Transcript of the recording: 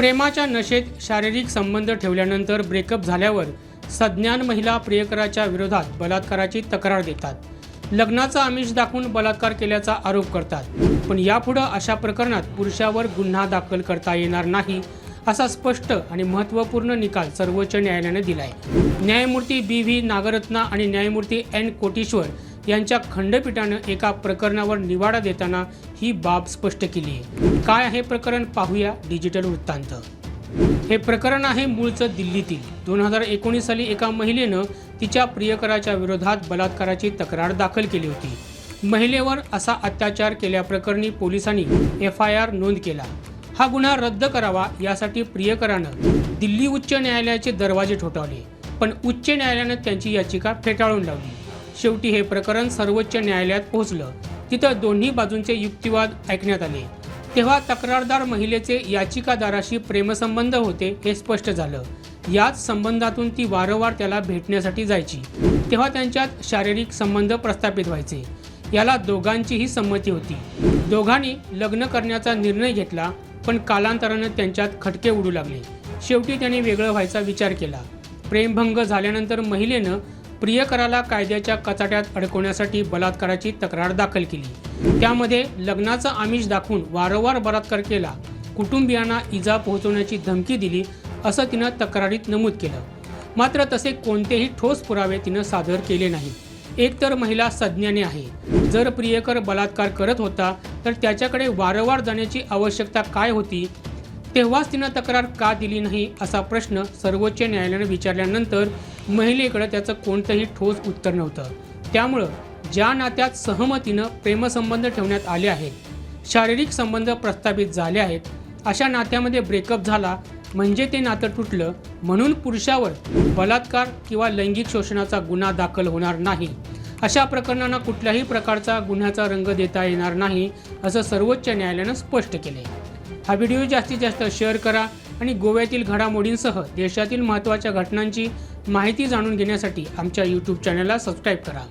प्रेमाच्या नशेत शारीरिक संबंध ठेवल्यानंतर ब्रेकअप झाल्यावर सज्ञान महिला प्रियकराच्या विरोधात बलात्काराची तक्रार देतात. लग्नाचा आमिष दाखवून बलात्कार केल्याचा आरोप करतात. पण यापुढं अशा प्रकरणात पुरुषावर गुन्हा दाखल करता येणार नाही असा स्पष्ट आणि महत्त्वपूर्ण निकाल सर्वोच्च न्यायालयाने दिलाय. न्यायमूर्ती बी व्ही नागरत्ना आणि न्यायमूर्ती एन कोटेश्वर यांच्या खंडपीठानं एका प्रकरणावर निवाडा देताना ही बाब स्पष्ट केली आहे. काय आहे प्रकरण पाहूया डिजिटल वृत्तांत. हे प्रकरण आहे मूळचं दिल्लीतील. दोन हजार एकोणीस साली एका महिलेनं तिच्या प्रियकराच्या विरोधात बलात्काराची तक्रार दाखल केली होती. महिलेवर असा अत्याचार केल्याप्रकरणी पोलिसांनी एफ आय आर नोंद केला. हा गुन्हा रद्द करावा यासाठी प्रियकरानं दिल्ली उच्च न्यायालयाचे दरवाजे ठोठावले पण उच्च न्यायालयानं त्यांची याचिका फेटाळून लावली. शेवटी हे प्रकरण सर्वोच्च न्यायालयात पोहोचलं. तिथं दोन्ही बाजूंचे युक्तिवाद ऐकण्यात आले. तेव्हा तक्रारदार महिलेचे याचिकादाराशी प्रेमसंबंध होते हे स्पष्ट झालं. याच संबंधातून ती वारंवार त्याला भेटण्यासाठी जायची. तेव्हा त्यांच्यात शारीरिक संबंध प्रस्थापित व्हायचे. याला दोघांचीही संमती होती. दोघांनी लग्न करण्याचा निर्णय घेतला पण कालांतरानं त्यांच्यात खटके उडू लागले. शेवटी त्यांनी वेगळं व्हायचा विचार केला. प्रेमभंग झाल्यानंतर महिलेनं प्रियकराला कायद्याच्या कचाट्यात अडकवण्यासाठी बलात्काराची तक्रार दाखल केली. त्यामध्ये लग्नाचं आमिष दाखवून वारंवार बलात्कार केला कुटुंबियांना इजा पोहोचवण्याची धमकी दिली असं तिनं तक्रारीत नमूद केलं. मात्र तसे कोणतेही ठोस पुरावे तिनं सादर केले नाहीत. एकतर महिला सज्ञाने आहे. जर प्रियकर बलात्कार करत होता तर त्याच्याकडे वारंवार जाण्याची आवश्यकता काय होती तेव्हाच तिनं तक्रार का दिली नाही असा प्रश्न सर्वोच्च न्यायालयानं विचारल्यानंतर महिलेकडे त्याचं कोणतंही ठोस उत्तर नव्हतं. त्यामुळं ज्या नात्यात सहमतीनं प्रेमसंबंध ठेवण्यात आले आहेत शारीरिक संबंध प्रस्थापित झाले आहेत अशा नात्यामध्ये ब्रेकअप झाला म्हणजे ते नातं तुटलं म्हणून पुरुषावर बलात्कार किंवा लैंगिक शोषणाचा गुन्हा दाखल होणार नाही. अशा प्रकरणांना कुठल्याही प्रकारचा गुन्ह्याचा रंग देता येणार नाही असं सर्वोच्च न्यायालयानं स्पष्ट केले हा व्हिडिओ जास्तीत जास्त शेअर करा आणि गोव्यातील घडामोडींसह देशातील महत्त्वाच्या घटनांची माहिती जाणून घेण्यासाठी आमच्या यूट्यूब चॅनलला सबस्क्राईब करा.